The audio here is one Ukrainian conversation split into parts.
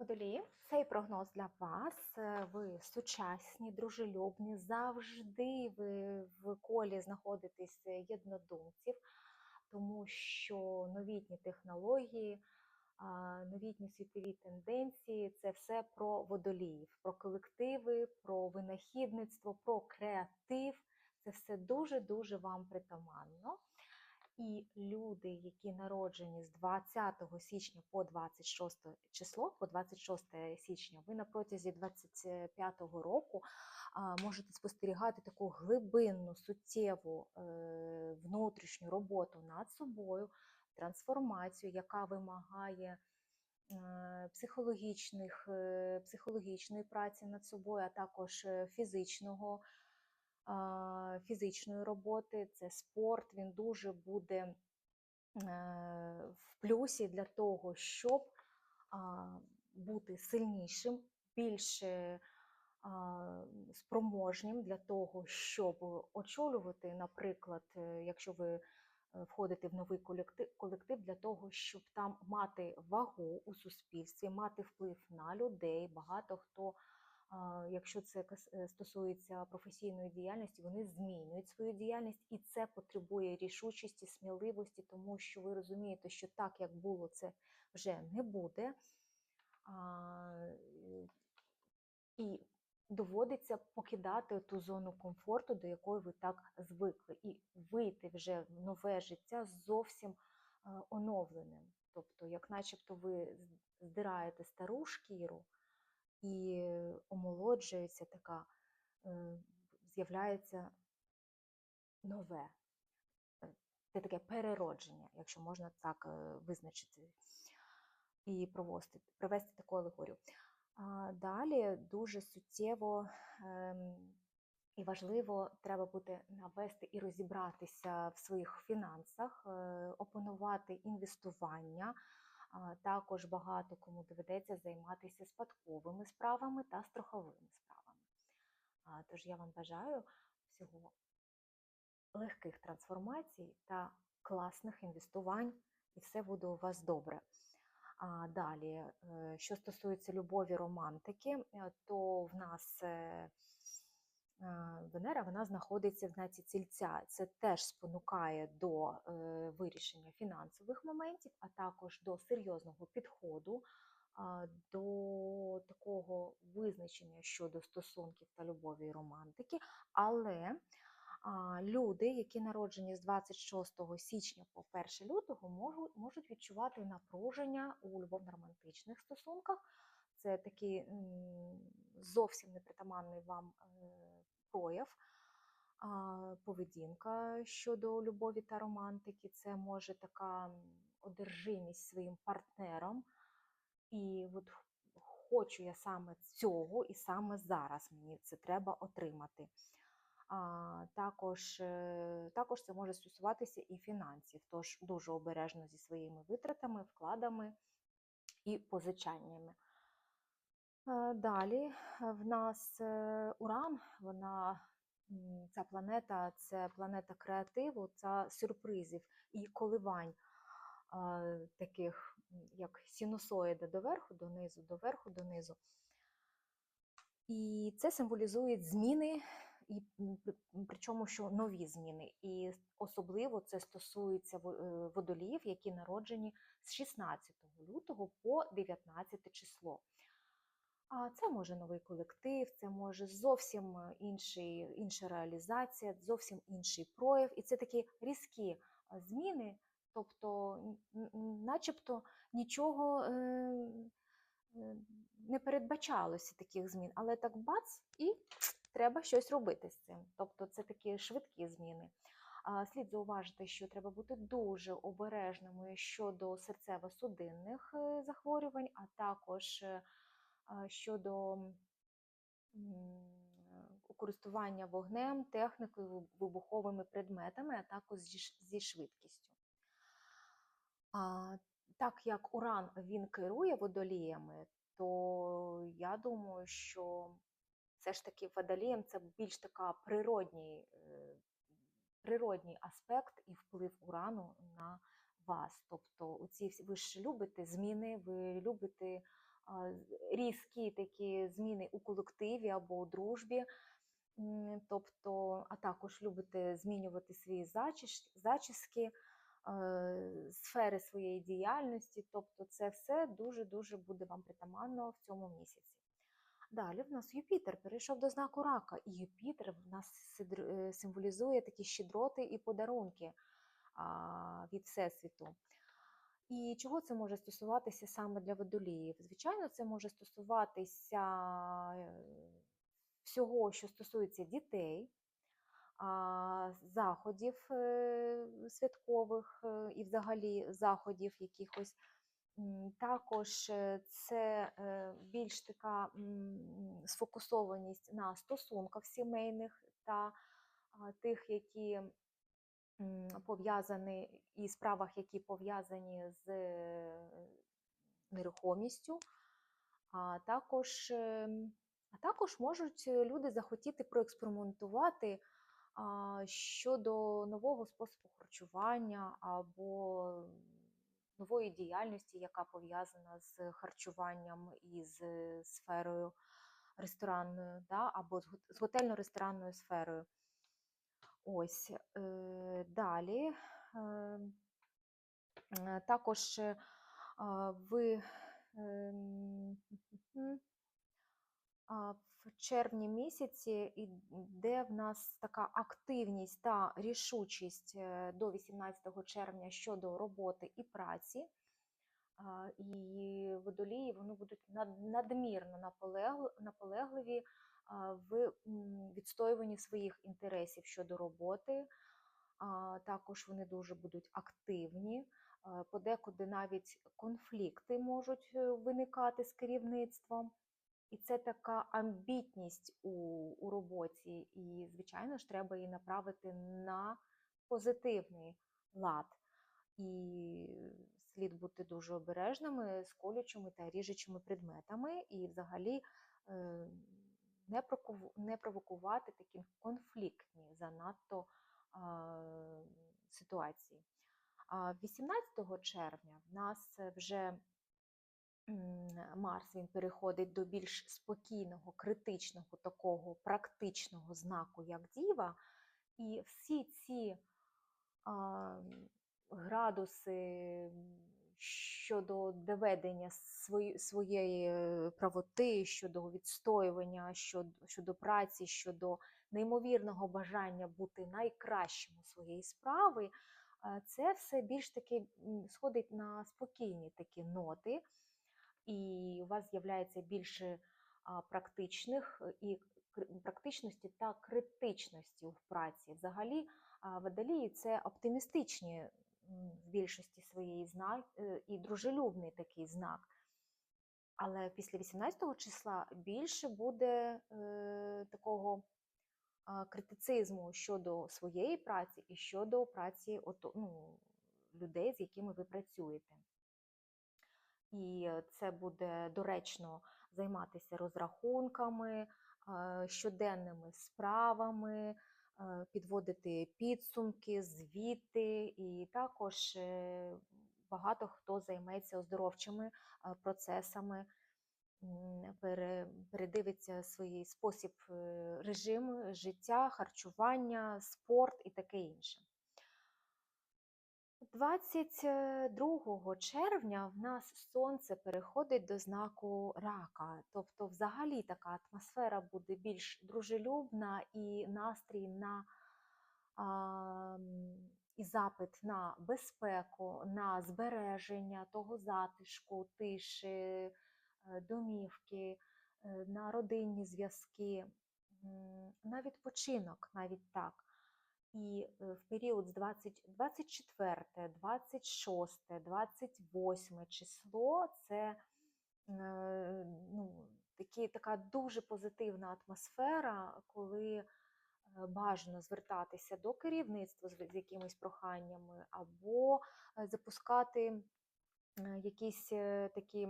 Водолії, цей прогноз для вас. Е, Ви сучасні, дружелюбні, завжди ви в колі знаходитесь єднодумців, тому що новітні технології, новітні світові тенденції це все про водоліїв, про колективи, про винахідництво, про креатив. Це все дуже-дуже вам притаманно. І люди, які народжені з 20 січня по 26 число, по 26 січня, ви на протязі 25 року можете спостерігати таку глибинну, суттєву е, внутрішню роботу над собою, трансформацію, яка вимагає е, психологічних, е, психологічної праці над собою, а також фізичного фізичної роботи, це спорт, він дуже буде е, в плюсі для того, щоб бути сильнішим, більше спроможнім для того, щоб очолювати, наприклад, е, якщо ви е, входите в новий колектив, для того, щоб там мати вагу у суспільстві, мати вплив на людей. Багато хто Якщо це е, стосується професійної діяльності, вони змінюють свою діяльність, і це потребує рішучості, сміливості, тому що ви розумієте, що так, як було, це вже не буде. Е, І доводиться покидати ту зону комфорту, до якої ви так звикли, і вийти вже в нове життя зовсім е, оновленим. Тобто, як начебто ви здираєте стару шкіру і омолоджується така, е, з'являється нове. Це таке переродження, якщо можна так е, визначити і провести, провести таку алегорію. Далі дуже суттєво ем, і важливо треба буде навести і розібратися в своїх фінансах, е, опанувати інвестування. Також багато кому доведеться займатися спадковими справами та страховими справами. Тож я вам бажаю всього легких трансформацій та класних інвестувань, і все буде у вас добре. А далі, е, що стосується любові романтики, е, то в нас е, Венера вона знаходиться в знаці тільця. Це теж спонукає до е, вирішення фінансових моментів, а також до серйозного підходу, до такого визначення щодо стосунків та любові і романтики. Але люди, які народжені з 26 січня по 1 лютого, можуть, можуть відчувати напруження у любовно-романтичних стосунках. Це такий зовсім непритаманний вам е, прояв. Поведінка щодо любові та романтики, це може така одержимість своїм партнером. І от хочу я саме цього, і саме зараз мені це треба отримати. А, також, е, також це може стосуватися і фінансів, тож дуже обережно зі своїми витратами, вкладами і позичаннями. Е, Далі е, в нас е, Уран, вона ця планета це планета креативу та сюрпризів і коливань таких, як синусоїда доверху, донизу, доверху, донизу. І це символізує зміни, і причому що нові зміни. І особливо це стосується во- водоліїв, які народжені з 16 лютого по 19 число. А це може новий колектив, це може зовсім е, інший, інша реалізація, зовсім інший прояв. І це такі різкі е, зміни, тобто, начебто нічого е, е, не передбачалося таких змін, але так бац, і треба щось робити з цим. Тобто це такі швидкі зміни. Слід зауважити, що треба бути дуже обережними щодо серцево-судинних захворювань, а також щодо е, користування вогнем, технікою, вибуховими предметами, а також зі швидкістю. Так як Уран він керує водоліями, то я думаю, що все ж таки водолієм це більш така природній, е, природній аспект і вплив Урану на вас. Тобто, оці ви ж любите зміни, ви любите різкі такі зміни у колективі або у дружбі. Тобто, а також любите змінювати свої зачіски, е, сфери своєї діяльності. Тобто, це все дуже-дуже буде вам притаманно в цьому місяці. Далі в нас Юпітер перейшов до знаку рака, і Юпітер в нас е, символізує такі щедроти і подарунки від Всесвіту. І чого це може стосуватися саме для водоліїв? Звичайно, це може стосуватися е, всього, що стосується дітей, заходів е, святкових е, і взагалі заходів якихось. Також це більш така сфокусованість на стосунках сімейних та тих, які пов'язані і справах, які пов'язані з е, нерухомістю. А також, ем, а також можуть е, люди захотіти проекспериментувати щодо нового способу харчування або нової діяльності, яка пов'язана з харчуванням і з е, сферою ресторанною, да, або з готельно-ресторанною сферою. Ось е, далі. Е, е, також ви ем, в червні місяці йде в нас така активність та рішучість до 18 червня щодо роботи і праці. І водолії вони будуть над- надмірно наполегливі в відстоюванні своїх інтересів щодо роботи. Також вони дуже будуть активні. Подекуди навіть конфлікти можуть е, виникати з керівництвом. І це така амбітність у, у роботі, і, звичайно ж, треба її направити на позитивний лад. І слід бути дуже обережними з колючими та ріжучими предметами, і взагалі е, не, провокувати такі конфліктні занадто ситуації. А 18 червня в нас вже Марс він переходить до більш спокійного, критичного, такого практичного знаку, як Діва, і всі ці градуси щодо доведення свої- своєї е, правоти, щодо відстоювання, щодо, щодо праці, щодо неймовірного бажання бути найкращим у своєї справи, це все більш таки сходить на спокійні такі ноти, і у вас з'являється більше практичних е, і практичності та критичності в праці. Взагалі, водолії це оптимістичні в більшості своєї знак е, і дружелюбний такий знак. Але після 18 числа більше буде е, такого а, критицизму щодо своєї праці і щодо праці ото, ну, людей, з якими ви працюєте. І е, це буде доречно займатися розрахунками, е, щоденними справами, е, підводити підсумки, звіти, і також е, багато хто займеться оздоровчими е, процесами, передивиться свій спосіб режиму режим життя, харчування, спорт і таке інше. 22 червня в нас сонце переходить до знаку рака, тобто, взагалі, така атмосфера буде більш дружелюбна і настрій на а, і запит на безпеку, на збереження того затишку, тиші, е, домівки, е, на родинні зв'язки, на відпочинок, навіть так. І е, в період з 20, 24, 26, 28 число це е, ну, такі, така дуже позитивна атмосфера, коли е, бажано звертатися до керівництва з, якимись проханнями, або е, запускати е, якісь такі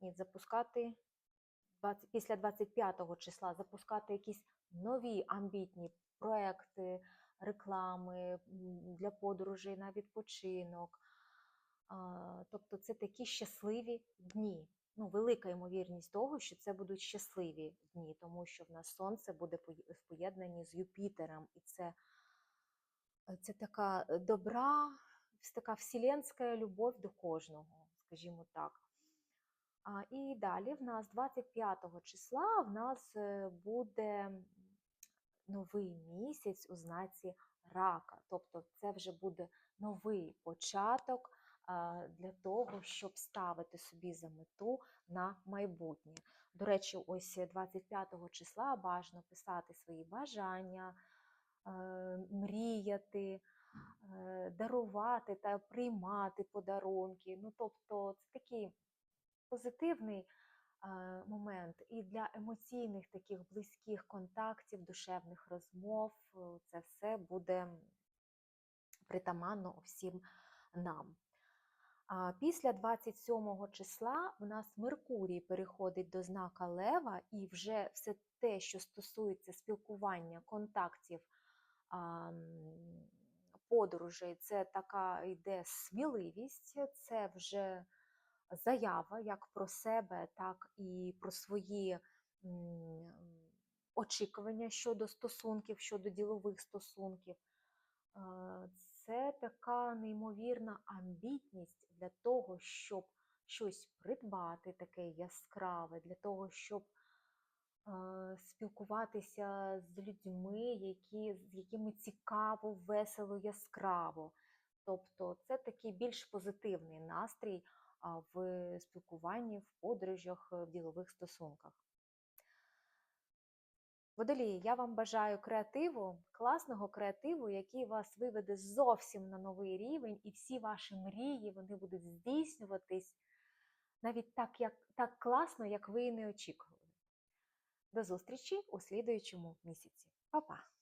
ні, запускати 20, після 25 числа запускати якісь нові амбітні проекти, реклами для подорожей на відпочинок. Тобто це такі щасливі дні. Ну, велика ймовірність того, що це будуть щасливі дні, тому що в нас сонце буде в поєднанні з Юпітером, і це, е, це така е, добра, така вселенська любов до кожного, скажімо так. А, і далі в нас 25 числа в нас е, буде новий місяць у знаці рака. Тобто це вже буде новий початок для того, щоб ставити собі за мету на майбутнє. До речі, ось 25 числа бажано писати свої бажання, е, мріяти, е, дарувати та приймати подарунки. Ну, тобто, це такий позитивний момент і для емоційних таких близьких контактів, душевних розмов. е, Це все буде притаманно всім нам. Після 27 числа в нас Меркурій переходить до знака Лева, і вже все те, що стосується спілкування, контактів, подорожей, це така йде сміливість, це вже заява як про себе, так і про свої очікування щодо стосунків, щодо ділових стосунків. Е, Це така неймовірна амбітність для того, щоб щось придбати таке яскраве, для того, щоб е, спілкуватися з людьми, які, з якими цікаво, весело, яскраво. Тобто це такий більш позитивний настрій в спілкуванні, в подорожах, е, в ділових стосунках. Водолії, я вам бажаю креативу, класного креативу, який вас виведе зовсім на новий рівень, і всі ваші мрії вони будуть здійснюватись навіть так, як, так класно, як ви і не очікували. До зустрічі у слідуючому місяці. Па-па!